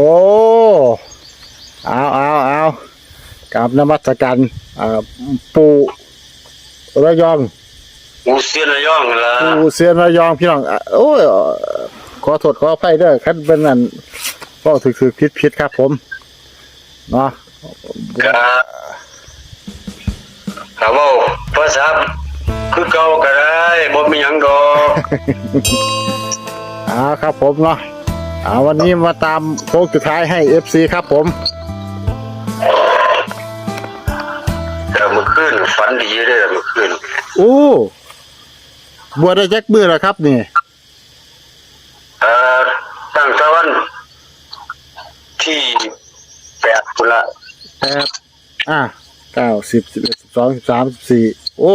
โอ้เอาเอาเอากับนมัสการอ่าปู่ระยองอูเซียนระย่องนั่นละปู่เสียนระยองพี่น้องอะโอ้ยขอโทษขออภัยเด้อคันเป็นนั่นก็ถือคือผิดผิดครับผมเนาะกะกะเว้าภาษาคือเก่าก็ได้บ่มีหยังดอกเอาครับผมเนาะ เอาวันนี้มาตามโค้งสุดท้ายให้ FC ครับผม แต่เมื่อคืนฝันดีเด้อเมื่อคืนอู้บัวได้แจ็คมือแล้วครับนี่ เอ่อตั้งแต่วันที่แปดพุ่นละแปดอะเก้าสิบสิบเอ็ดสิบสองสิบสามสิบสี่โอ้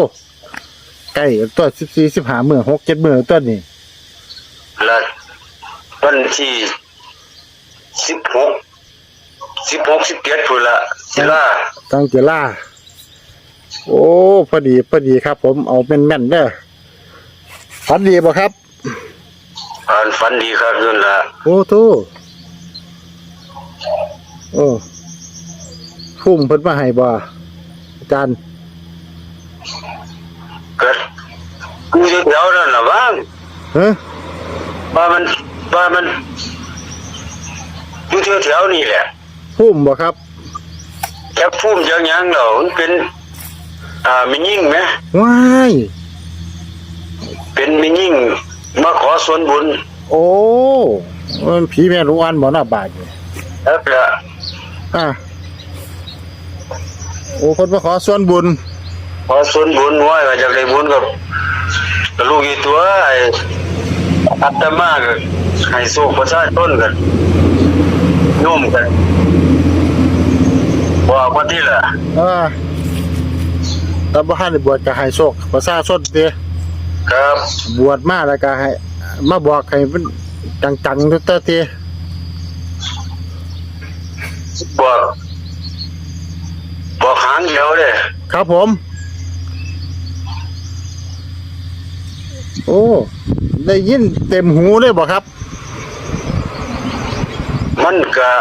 ใกล้ตัวสิบสี่สิบห้ามือหกเจ็ดมือตัวนี่ และ วันที่สิบหกสิบหกสิบเจ็ดพุ่นละศิลาตั้งเจล่าโอ้พอดีพอดีครับ ผมเอาเป็นแม่นๆเด้อฝันดีบ่ครับ อ่านฝันดีครับนั่นละโอ้ทูโอ้พุ่มเพิ่นมาให้บ่อาจารย์เกิดกูอยู่แถวนั่นล่ะบ้างเฮ้ยว่ามัน ว่ามันอยู่แถวๆนี่แหละพุ่มบ่ครับแค่พุ่มจังหยังเหรอมันเป็น อ่ามียิ่งไหมว้ายเป็นมียิ่งมาขอส่วนบุญโอ้มันผีแม่ลูกอันบ่น่าบาดอยู่แล้วก็อะโอ้คนมาขอส่วนบุญขอส่วนบุญไว้ว่าจากได้บุญกับกับลูกอีตัวไอ้อัตมาก็ ให้สู้ประชาชนกันโยมกันบอกว่าที่ล่ะอ่าแต่บ่ทันได้บวชก็ให้โชคประชาชนเด้ครับ บวชมาแล้วก็ให้ มาบอกให้มันจังๆทุกตะเตบอกบอกหางเดียวเลยครับผม โอ้ ได้ยินเต็มหูเลยบ่ครับ มันก็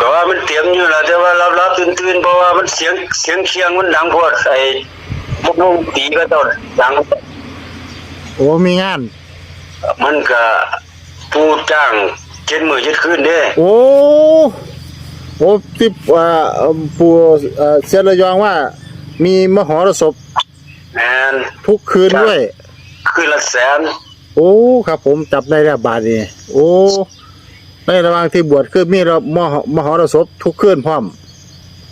ก็ว่ามันเตรียมอยู่แล้วแต่ว่ารับรับตื่นตื่นๆเพราะว่ามันเสียงเสียงเคียงมันดังโพอดไอ้พวกวงตีก็ต้องดังโอ้มีงาน มันก็ผู้จ้างเจ็ดมือเจ็ดคืนเด้โอ้โอ้ที่อ่าเอิ่มปู่เอ่อเสียระยองว่า มีมหรสพแมนทุกคืนด้วย คืนละแสน โอ้ ครับผมจับได้แล้วบาทนี่โอ้ ในระหว่างที่บวชคือมีเรามหมหรสพทุกคืนพร้อม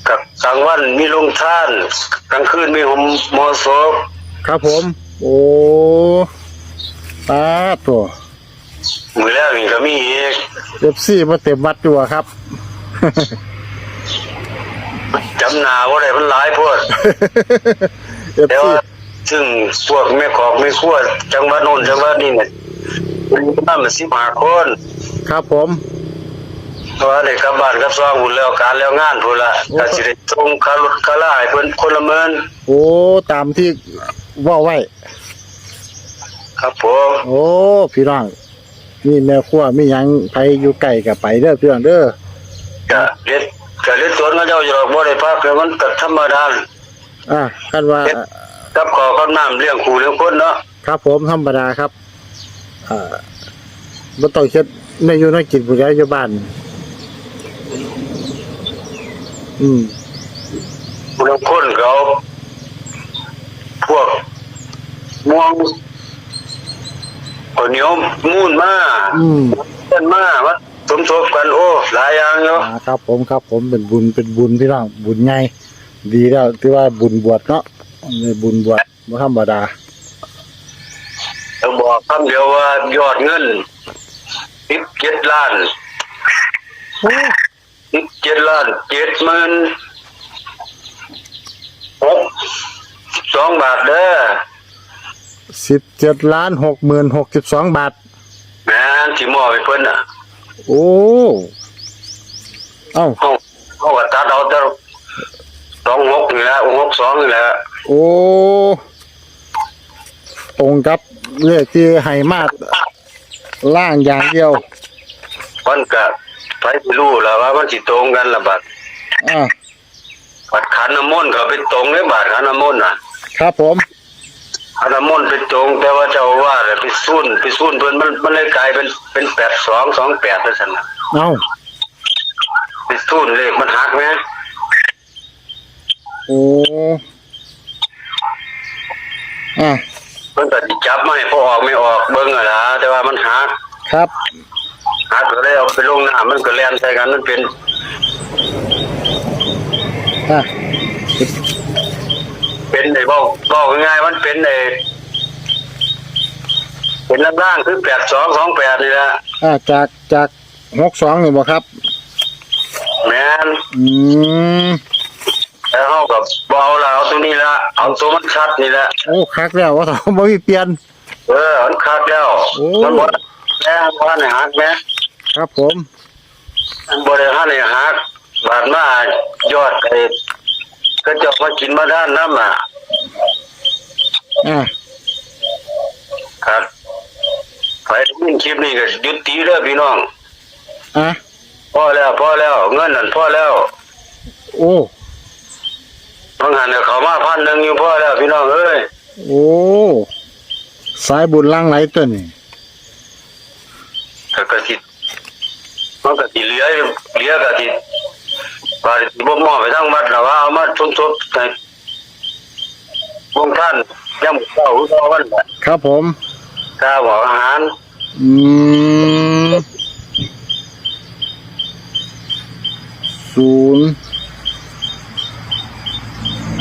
กับกลางวันมีลงท่านกลางคืนมีหมมอศพครับผม โอ้ตาตัวมือแรกนี่ก็มีอีกเอฟซีมาเต็มวัดอยู่อะครับ จำหนาว่าได้มันหลายโพดเอฟแต่ซีว่าซึ่งพวกแม่ขอกแม่ครัวจังหวัดโน้นจังหวัดนี้เนี่ยมันมันสิบห้าคน ครับผมเพราะว่าได้กลับบ้านกับซองบุญแล้วการแล้วงานพุ่นละก็สิได้ส่งค่ารถค่าลาให้เพิ่นคนละหมื่นโอ้ตามที่เว่าไว้ ครับผมโอ้พี่น้องมีแม่ครัวมีหยังไปอยู่ไกลกับไปเด้อพี่น้องเด้อก็เรียนก็เรียนตัวเขาเจ้าอยู่หรอกบ่ได้พาไปมันก็ธรรมดาอะคันว่า กับขอกับน้ำเลี้ยงคู่เลี้ยงคนเนาะครับผมธรรมดาครับอ่าบ่ต้องเช็ด ในอยู่ในกินผู้ใดอยู่บ้าน อืมคู่เลี้ยงคนก็เอาพวกม่วงข้าวเหนียวมูนมาอืมเพิ่นมามาสมทบกันโอ้ หลายอย่างเนาะอ่าครับ ผมครับ ผมเป็นบุญเป็นบุญพี่น้องบุญใหญ่ดีแล้วที่ว่าบุญบวชเนาะในบุญบวชบ่ธรรมดา ต้องบอกคำเดียวว่ายอดเงิน 17ล้านโอ้17ล้าน7หมื่นหกสองบาทเด้อสิบเจ็ดล้านหกหมื่นหกสิบสองบาท แม่นที่มอบให้เพิ่นน่ะโอ้ เอ้า เขาเขาก็ตัดเอาแต่สองหกนี่แหละหกสองนี่แหละโอ้ ตรงกับเลขที่ให้มา ล่างอย่างเดียวมันก็ไปไม่รู้แล้วว่ามันสิตรงกันละบัดอ่าบัดขันน้ำมนต์เขาไปตรงเลยบาดขันน้ำมนต์น่ะ ครับผมขันน้ำมนต์ไปตรง แต่ว่าเจ้าอาว่าสไปซุ่นไปซุ่นเพิ่นมันมันเลยกลายเป็นเป็นแปดสองสองแปดไปสั่นน่ะเอาไปซุ่นเลขมันหักไหมโอ้อ่า เพิ่นก็สิจับไม่พอออกไม่ออกเบิ่งอะล่ะแต่ว่ามันหักครับหักก็เลยเอาไปลงน้ำมันก็แล่นใส่กันมันเป็นอ่าเป็นไอ้บอกบอกง่ายๆมันเป็นไอ้เป็นล่างๆคือแปดสองสองแปดนี่แหละอ่าจากจากหกสองนี่บ่ครับ แม่นอืม แล้วเขากับบเอาละเอาตัวนี้ละเอาตัวมันชัดนี่แหละโอ้คักแล้วว่าต้องบ่มีเปลี่ยน เออมันคัดแล้วโอ้ มันบ่แม่ว่าในหักแม่ครับผมมันบ่ได้หันในหักบาดมายอดไอ้ก็เจะมากินมาด้านน้ำอะอ่าครับไปยินคลิปนี้ก็หยุดตีเด้อพี่น้อง อะพอแล้วพอแล้ว เงินนั่นพอแล้ว โอ้ บางหันเนี่ยเขามาพันหนึ่งอยู่พอแล้วพี่น้องเอ้ยโอ้สายบุญล่างไหลตัวนี่ก็กะสิมันก็สิเหลืออยู่เหลือก็สิบาดสิบ่มอบไปทั้งวัดแล้วว่าเอามาชดๆให้วงท่านยังบ่เข้าเข้าวันน่ะครับผมข้าวหัวอาหารอืมศูนย์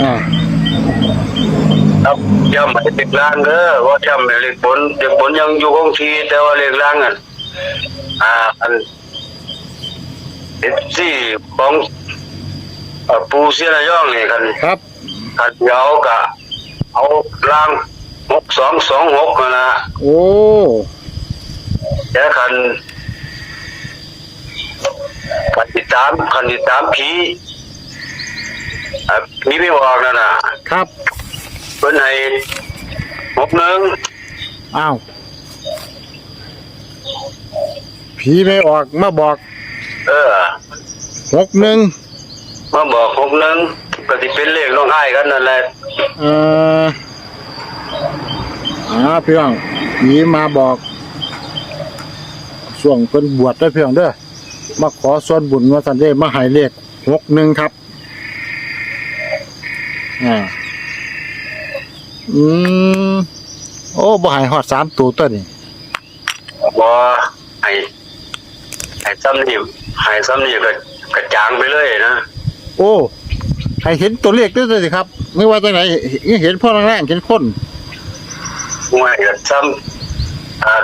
อ่าครับย้ำให้เด็กล่างเด้อว่าย้ำให้เล็กบนเด็กบนยังอยู่คงที่แต่ว่าเล็กล่างอะอ่าอันเอ็ดซี่ของเอ่อปูเสียนายองนี่กันครับคันเอากะเอาล่างหกสองสองหกนะโอ้แต่คันคันติดตามคันติดตามผี อะผีไม่บอกนั่นน่ะครับเพิ่นให้หกหนึ่งอ้าวผีไม่ออกมาบอกเออหกหนึ่งมาบอกหกหนึ่งก็สิเป็นเลขน้องไห้กันนั่นแหละเอ่ออ่าพี่น้องผีมาบอกช่วงเพิ่นบวชได้อพี่น้องเด้อมาขอส่วนบุญว่าสันเด้มาใหายเลขหกหนึ่งครับ อ่าอืมโอ้บ่ใหายหอดสามตัวตัวนี่บ่ให้ให้ซ้ำนี่ให้ซ้ำนี่ก็กระจางไปเลยนะโอ้ให้เห็นตัวเลขด้วยสิครับ ไม่ว่าจังไหนเห็นพ่อแรงๆเห็นคนห่วยก็ซ้ำอ่า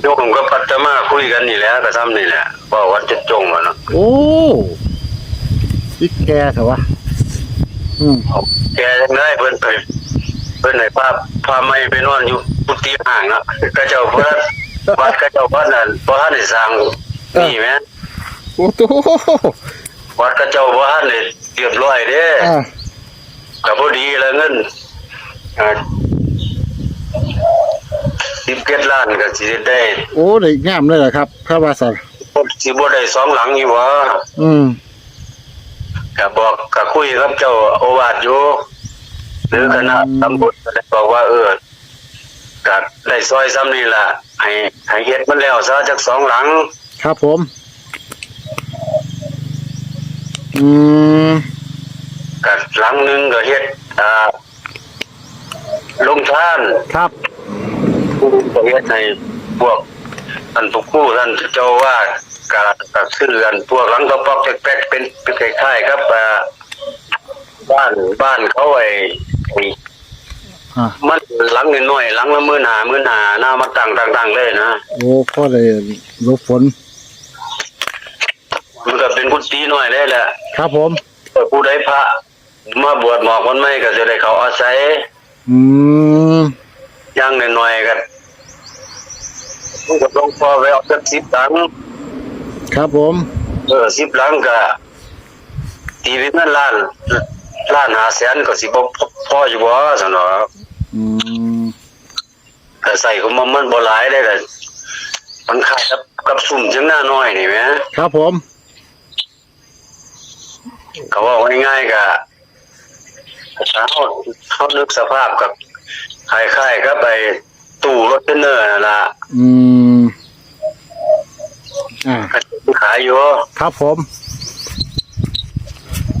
โยมกับปัตตมาคุยกันนี่แหละก็ซ้ำนี่แหละบอกว่าจะจงอะเนาะโอ้อีกแกเถอะวะ อืมแกยังได้เพิ่นไปเพิ่นให้พาพาไม่ไปนอนอยู่กุฏิห่างเนาะก็เจ้าเพิ่นวัดก็เจ้าเพิ่นนั่นบ่ทันได้สร้างนี่แหมโอ้โหวัดก็เจ้าบ่ทันได้เรียบร้อยเด้อ่าก็พอดีแล้วเงินอ่าสิบเจ็ดล้านก็สิได้โอ้ได้งามเลยเหรอครับพระวาสันสิบ่ได้สองหลังอยู่บ่อืม ก็บอกก็คุยกับเจ้าโอาวาสอยู่หรือคณะตำบลก็ได้บอกว่าเออก็ได้ซอยซ้ำนี่ล่ะให้ให้เฮ็ดมันแล้วซะจักสองหลัง ครับผม อืมก็หลังหนึงก็เฮ็ดอ่าลงทานครับผู้ก็เฮ็ดให้พวกท่านผู้ครู่ท่านเจ้าอาวาด ก็ก็ซื้อกันพวกหลังก็ปอกแป๊กๆเป็นเป็นคล้ายๆครับอ่าบ้านบ้านเขาไอ้ไอ้อ่ามันหลังน้อยๆหลังละหมื่นหาหมื่นหาหน้ามาตั้งตั้งๆเลยนะโอ้พ่อได้หลบฝนมันก็เป็นกุฏิน้อยได้แหละ ครับผมผู้ใดพระมาบวชหมอกมันไม่ก็จะได้เขาอาศัย อืมอย่างน้อยๆกันมันก็ต้องพอไว้เอาสักสิบหลังค รับผม เออสิบหลังก็ตีเป็นเงินล้านล้านหาแสนก็สิบ่พออยู่บ่ซั่นเนาะอืมก็ใส่ของมันมันบ่หลายได้ก็มันขายกับกับสุ่มเชียงหน้าน้อยนี่แหมครับผมเขาบอกง่ายๆกับถ้าเขาเขานึกสภาพกับคล้ายๆก็ไปตู้รถเทรนเนอร์นั่นละอืม อ่า ก็ขายอยู่ครับผม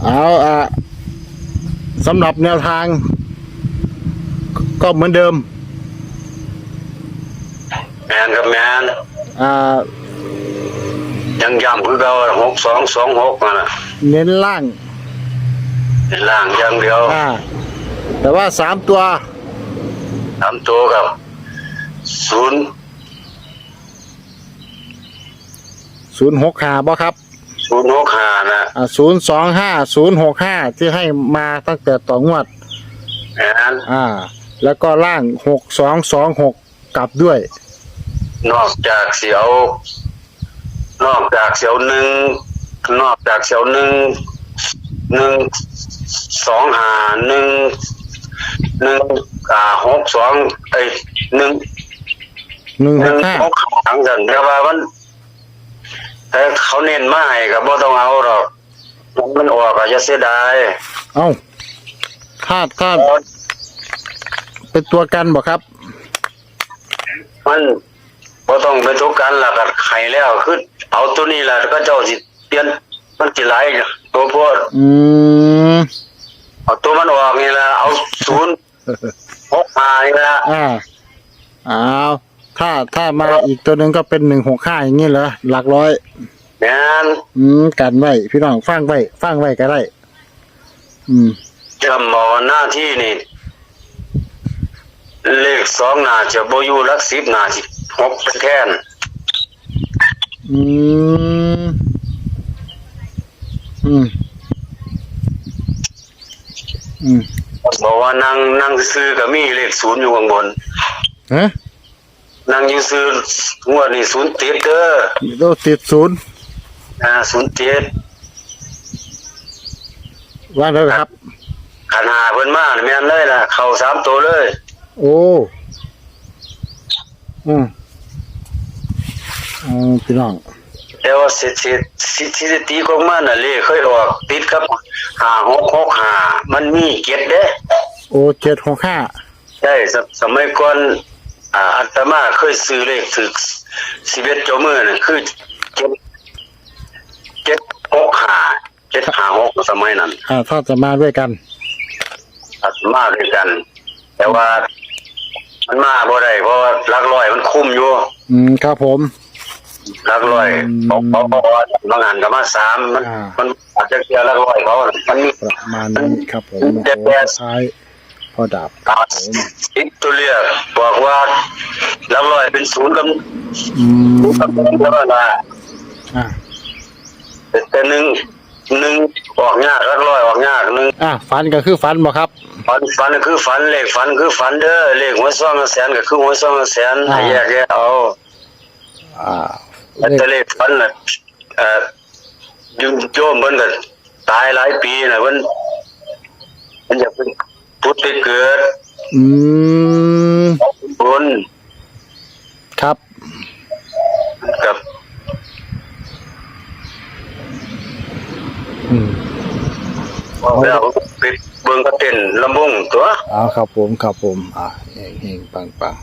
เอาอะสำหรับแนวทาง ก็เหมือนเดิม แมนกับแมนอ่า ยังย้ำคือเก่าหกสองสองหกนั่นน่ะเน้นล่าง เป็นล่างอย่างเดียวอ่า แต่ว่าสามตัวทำตัวกับศูนย์ ศูนย์หกห้าบ่ครับศูนย์หกห้านะอ่าศูนย์สองห้าศูนย์หกห้าที่ให้มาตั้งแต่ต่องวดแมนอ่า แล้วก็ล่างหกสองสองหกกลับด้วย นอกจากเสียว นอกจากเสียวหนึ่งนอกจากเสียวหนึ่งหนึ่งสองหาหนึ่งหนึ่งอ่าหกสองไอ้ยหนึ่งหนึ่งหหนึ่กงห้าหกขังกันแต่ว่ามัน แต่เขาเน้นมาให้กับบ่ต้องเอาหรอกมันมันออกก็จะเสียดายเอ้าคาดคาดเป็นตัวกันบ่ครับ มันบ่ต้องเป็นทุกกันล่ะก็ไข่แล้วคือเอาตัวนี้ล่ะก็เจ้าสิเปลี่ยนมันสิหลายตัวพวกอืมเอาตัวมันออกนี่ละเอาศูนย์หกมานี่ละอ่าอ้าว ถ้าถ้ามาอีกตัวหนึ่งก็เป็นหนึ่งหกห้าอย่างนี้เหรอหลักร้อย แม่นอืมกันไว้พี่น้องฟังไว้ฟังไว้ก็ได้ อืม จำบอกว่าหน้าที่นี่ เลขสองหน้าจะบ่อยู่หลักสิบหน้าสิหกเป็นแท่นอืม อืม อืมบอกว่านั่งนั่งซื้อก็มีเลขศูนย์อยู่ข้างบน ฮะ นั่งอยู่ซื้องวดนี่ศูนย์ติดเด้อโดติดศูนย์อ่าศูนย์ติดว่าแล้วครับ ขันหาเพิ่นมานี่แม่นเลยล่ะ เข้าสามตัวเลย โอ้อืมอืมพี่น้องแต่ว่าเศรษฐสิทธิติของมันน่ะเลขเคยออกติดกับห้าหกหกห้ามันมีเก็ดเด้โอ้เจ็ดหกห้าใช่สสมัยก่อน อ่าอัตมาเคยซื้อเลขถึกสิบเอ็ดจอมือน่ะคือเจ็ดเจ็ดหกห้าเจ็ดห้าหกสมัยนั้นอ่าถ้าจะมาด้วยกัน อัตมาด้วยกัน แต่ว่า มันมาบ่ได้เพราะว่าหลักร้อยมันคุ้มอยู่อืมครับผม หลักร้อยอืม เขาเขาบอกว่าบางงานก็มาสามมันอ่ามันอาจจะเกี่ยวหลักร้อยเขาน่ะมันมี ประมาณนี้ครับผมเจ็ดแปดท้าย พอดับตาอิกตัวเรียกบอกว่าหลักร้อยเป็นศูนย์กับอืมศูนย์กับหนึ่งแล้วนะอ่าแต่หนึ่งหนึ่งออกยากหลักร้อยออกยากหนึ่งอะฝันก็คือฝันบ่ครับฝันฝันก็คือฝันเลขฝันคือฝันเด้อเลขหัวซองกับแสนก็คือหัวซองกับแสนอ่าให้แยกแยะเอาอ่าแต่เลขฝันน่ะเอ่อโยมโยมเพิ่นก็ตายหลายปีน่ะเพิ่นมันจะเป็น พุทธไปเกิดอืมบุญครับ กับอืมแล้วไปเบิ่งกระเต้นลำวงตัว เอาครับผมครับผม อ่าเฮงเฮงปังปัง